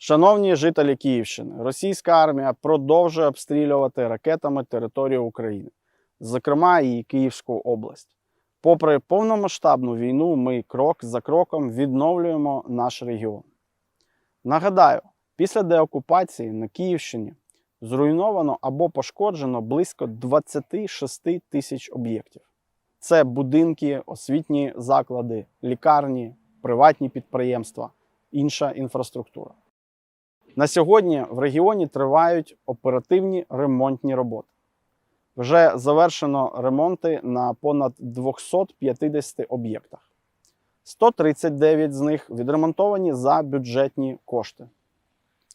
Шановні жителі Київщини, російська армія продовжує обстрілювати ракетами територію України, зокрема і Київську область. Попри повномасштабну війну, ми крок за кроком відновлюємо наш регіон. Нагадаю, після деокупації на Київщині зруйновано або пошкоджено близько 26 тисяч об'єктів. Це будинки, освітні заклади, лікарні, приватні підприємства, інша інфраструктура. На сьогодні в регіоні тривають оперативні ремонтні роботи. Вже завершено ремонти на понад 250 об'єктах. 139 з них відремонтовані за бюджетні кошти,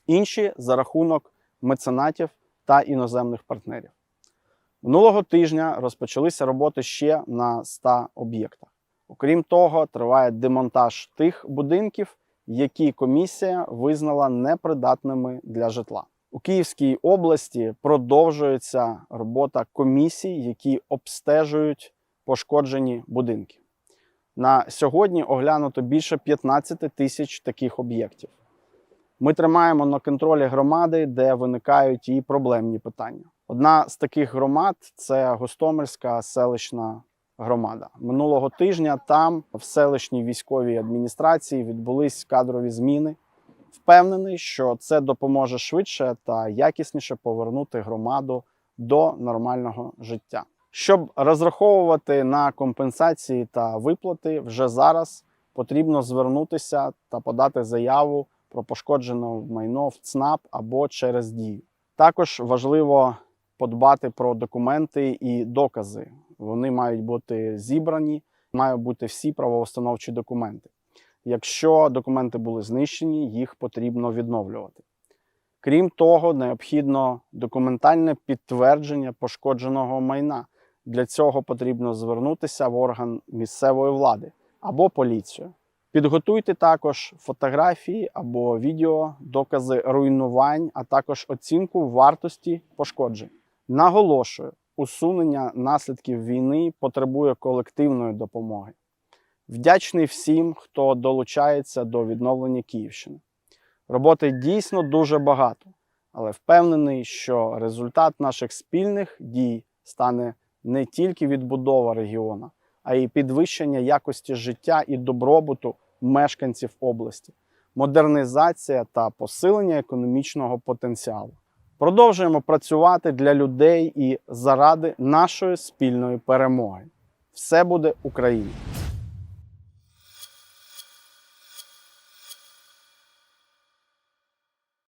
інші за рахунок меценатів та іноземних партнерів. Минулого тижня розпочалися роботи ще на 100 об'єктах. Окрім того, триває демонтаж тих будинків, які комісія визнала непридатними для житла. У Київській області продовжується робота комісій, які обстежують пошкоджені будинки. На сьогодні оглянуто більше 15 тисяч таких об'єктів. Ми тримаємо на контролі громади, де виникають і проблемні питання. Одна з таких громад це Гостомельська селищна громада. Минулого тижня там, в селищній військовій адміністрації, відбулись кадрові зміни. Впевнений, що це допоможе швидше та якісніше повернути громаду до нормального життя. Щоб розраховувати на компенсації та виплати, вже зараз потрібно звернутися та подати заяву про пошкоджене майно в ЦНАП або через дію. Також важливо подбати про документи і докази. Вони мають бути зібрані, мають бути всі правоустановчі документи. Якщо документи були знищені, їх потрібно відновлювати. Крім того, необхідно документальне підтвердження пошкодженого майна. Для цього потрібно звернутися в орган місцевої влади або поліцію. Підготуйте також фотографії або відео, докази руйнувань, а також оцінку вартості пошкоджень. Наголошую, усунення наслідків війни потребує колективної допомоги. Вдячний всім, хто долучається до відновлення Київщини. Роботи дійсно дуже багато, але впевнений, що результат наших спільних дій стане не тільки відбудова регіону, а й підвищення якості життя і добробуту мешканців області, модернізація та посилення економічного потенціалу. Продовжуємо працювати для людей і заради нашої спільної перемоги. Все буде Україна!